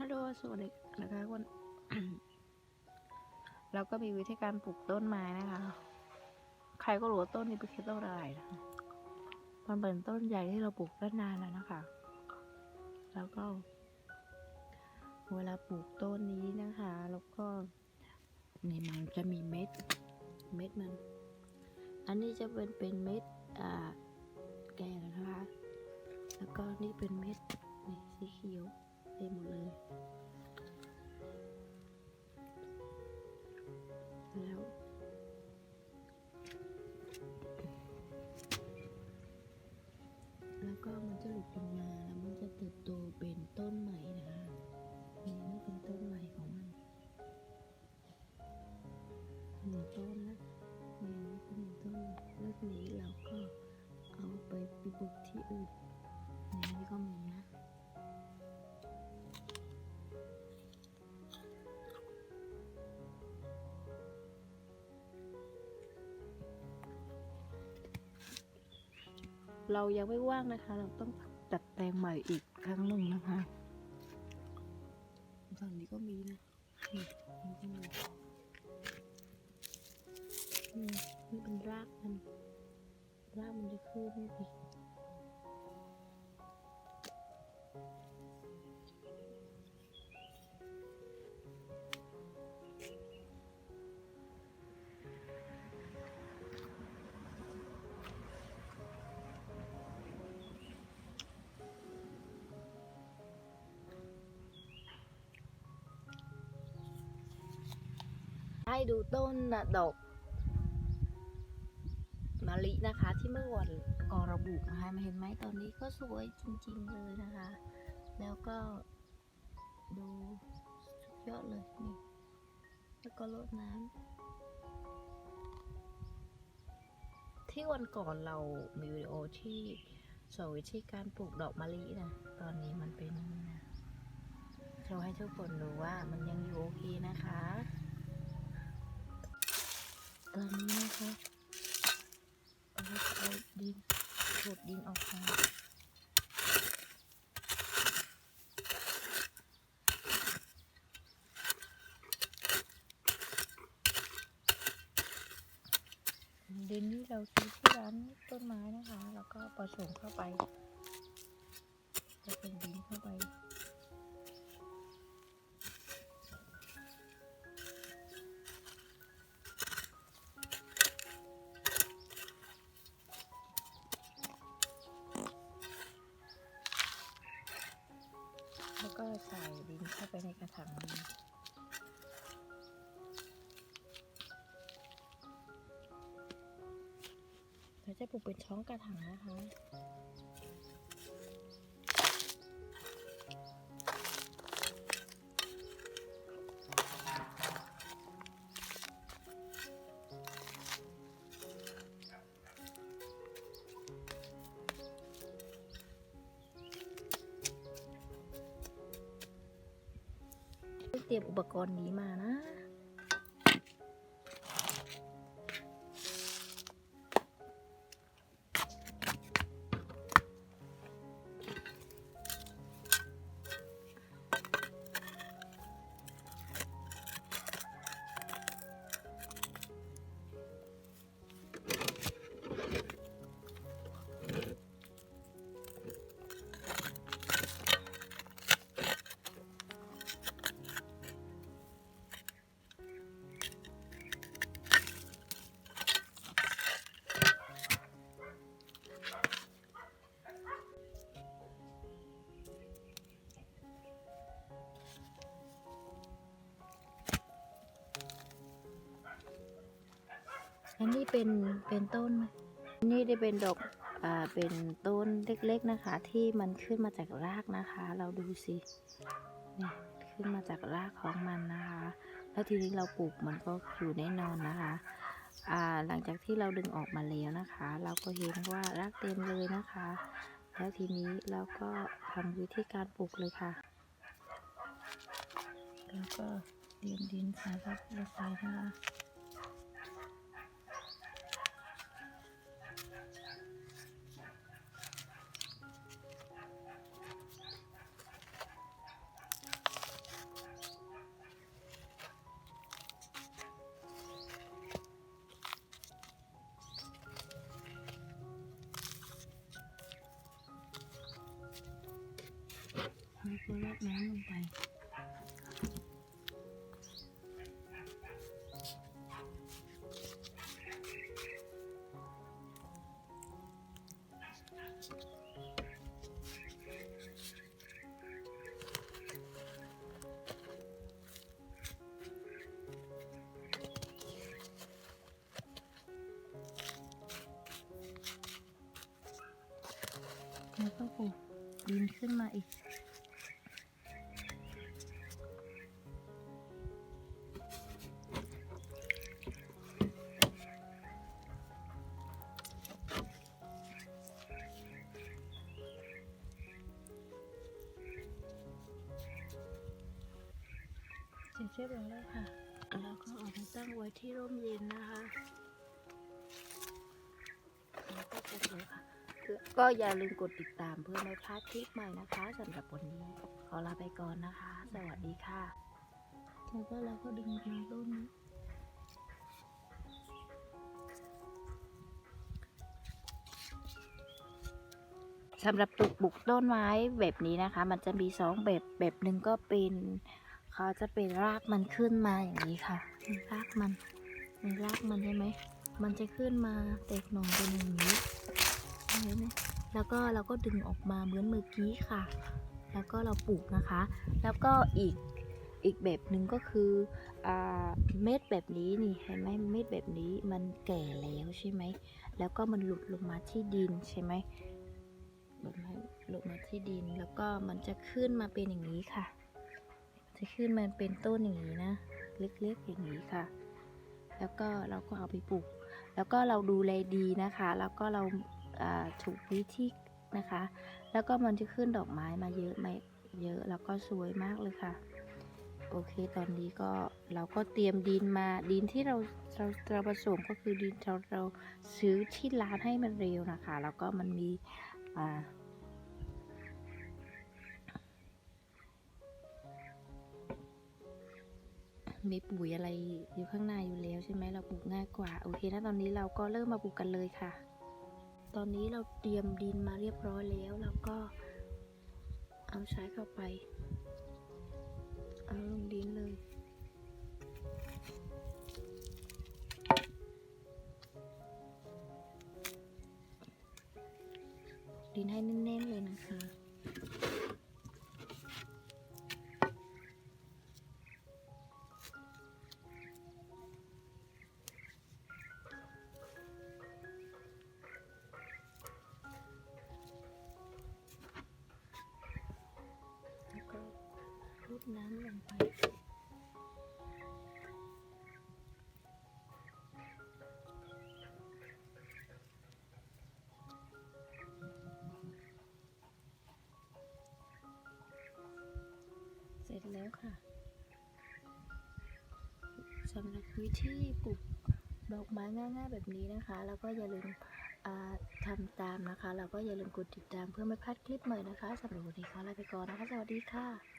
ฮัลโหลสวัสดีนะคะคนเราก็มีวิธีการปลูกต้นไม้นะคะ ใครก็รู้ว่าต้นนี้เป็นต้นอะไรนะมันเป็นต้นใหญ่ที่เราปลูกได้นานแล้วนะคะ แล้วก็ เวลาปลูกต้นนี้นะคะ แล้วก็นี่มันจะมีเม็ด เม็ดมัน อันนี้จะเป็นเป็นเม็ดอ่าแก่แล้วนะคะ แล้วก็นี่เป็นเม็ดนี่สีเขียว เต็มหมดเลย แล้วแล้วก็มันจะหลุดลงมาแล้วมันจะเติบโตเป็นต้นใหม่นะคะนี่นี่เป็นต้นใหม่ของมันหนึ่งต้นนะนี่เป็นหนึ่งต้นแล้วนี้เราก็เอาไปปลูกที่อื่นนี่นี่ก็มีนะ เรายังไม่ว่างนะคะ เราต้องจัดแต่งใหม่อีกครั้งหนึ่งนะคะฝั่งนี้ก็มีนะนี่ก็มีนี่เป็นรากมันรากมันจะขึ้น ดูต้นนะดอกมะลินะคะที่เมื่อวันก่อราบุนะคะมาเห็นไหมตอนนี้ก็สวยจริงๆเลยนะคะ แล้วก็ดูสุดยอดเลยนี่แล้วก็รดน้ำที่วันก่อนเรามีวิดีโอที่สอนวิธีการปลูกดอกมะลินะตอนนี้มันเป็นอย่างนี้นะโชว์ให้ทุกคนดูว่ามันยังอยู่โอเคนะคะ ตอนนี้นะคะเราจะเอาดินขูดดินออกมาดินที่เราซื้อที่ร้านต้นไม้นะคะ แล้วก็ผสมเข้าไป จะเป็นดินเข้าไป เราจะปลูกเป็นช้องกระถางนะคะ เตรียมอุปกรณ์นี้มานะ อันนี้เป็นเป็นต้น นี่ได้เป็นดอกอ่าเป็นต้นเล็กๆนะคะ ที่มันขึ้นมาจากรากนะคะ เราดูสิเนี่ยขึ้นมาจากรากของมันนะคะ แล้วทีนี้เราปลูกมันก็อยู่แน่นอนนะคะอ่าหลังจากที่เราดึงออกมาแล้วนะคะ เราก็เห็นว่ารากเต็มเลยนะคะ แล้วทีนี้เราก็ทำวิธีการปลูกเลยค่ะ แล้วก็เตรียมดินใส่ครับใส่นะคะ แล้วก็ราดน้ำลงไปแล้วก็ปูดินขึ้นมาอีก สร็จเรียบร้อยแล้วค่ะ แล้วก็เอาไปตั้งไว้ที่ร่มเย็นนะคะแล้วก็เสร็จแล้วค่ะก็อย่าลืมกดติดตามเพื่อไม่พลาดคลิปใหม่นะคะสำหรับวันนี้ ขอลาไปก่อนนะคะ สวัสดีค่ะแล้วก็เราก็ดึงมาต้นนี้สำหรับปลูกปลูกต้นไม้แบบนี้นะคะ มันจะมีสองแบบแบบหนึ่งก็เป็น เขาจะเป็นรากมันขึ้นมาอย่างนี้ค่ะรากมันมีรากมันใช่ไหม มันจะขึ้นมาแตกหน่อเป็นอย่างนี้เห็นไหมแล้วก็เราก็ดึงออกมาเหมือนเมื่อกี้ค่ะ แล้วก็เราปลูกนะคะ แล้วก็อีกอีกแบบหนึ่งก็คืออเม็ดแบบนี้นี่เห็นไหมเม็ดแบบนี้มันแก่แล้วใช่ไหม แล้วก็มันหลุดลงมาที่ดินใช่ไหมหลุดมาที่ดินแล้วก็มันจะขึ้นมาเป็นอย่างนี้ค่ะ จะขึ้นมาเป็นต้นอย่างนี้นะ เล็กๆอย่างนี้ค่ะ แล้วก็เราก็เอาไปปลูก แล้วก็เราดูแลดีนะคะ แล้วก็เราถูกวิธีนะคะ แล้วก็มันจะขึ้นดอกไม้มาเยอะไหมเยอะแล้วก็สวยมากเลยค่ะ โอเคตอนนี้ก็เราก็เตรียมดินมาดินที่เราเราเราผสมก็คือดินเราเราซื้อที่ร้านให้มันเร็วนะคะ แล้วก็มันมีอ่า มีปุ๋ยอะไรอยู่ข้างในอยู่แล้วใช่ไหมเราปลูกง่ายกว่า โอเคนะตอนนี้เราก็เริ่มมาปลูกกันเลยค่ะ ตอนนี้เราเตรียมดินมาเรียบร้อยแล้วแล้วก็เอาใช้เข้าไป เอาลงดินเลยดินให้แน่นๆเลยนะคะ น้ำลงไป เสร็จแล้วค่ะสำหรับวิธีปลูกดอกไม้ง่าย ๆ แบบนี้นะคะ แล้วก็อย่าลืมทำตามนะคะ แล้วก็อย่าลืมกดติดตามเพื่อไม่พลาดคลิปใหม่นะคะสำหรับวันนี้ขอลาไปก่อนนะคะ สวัสดีค่ะ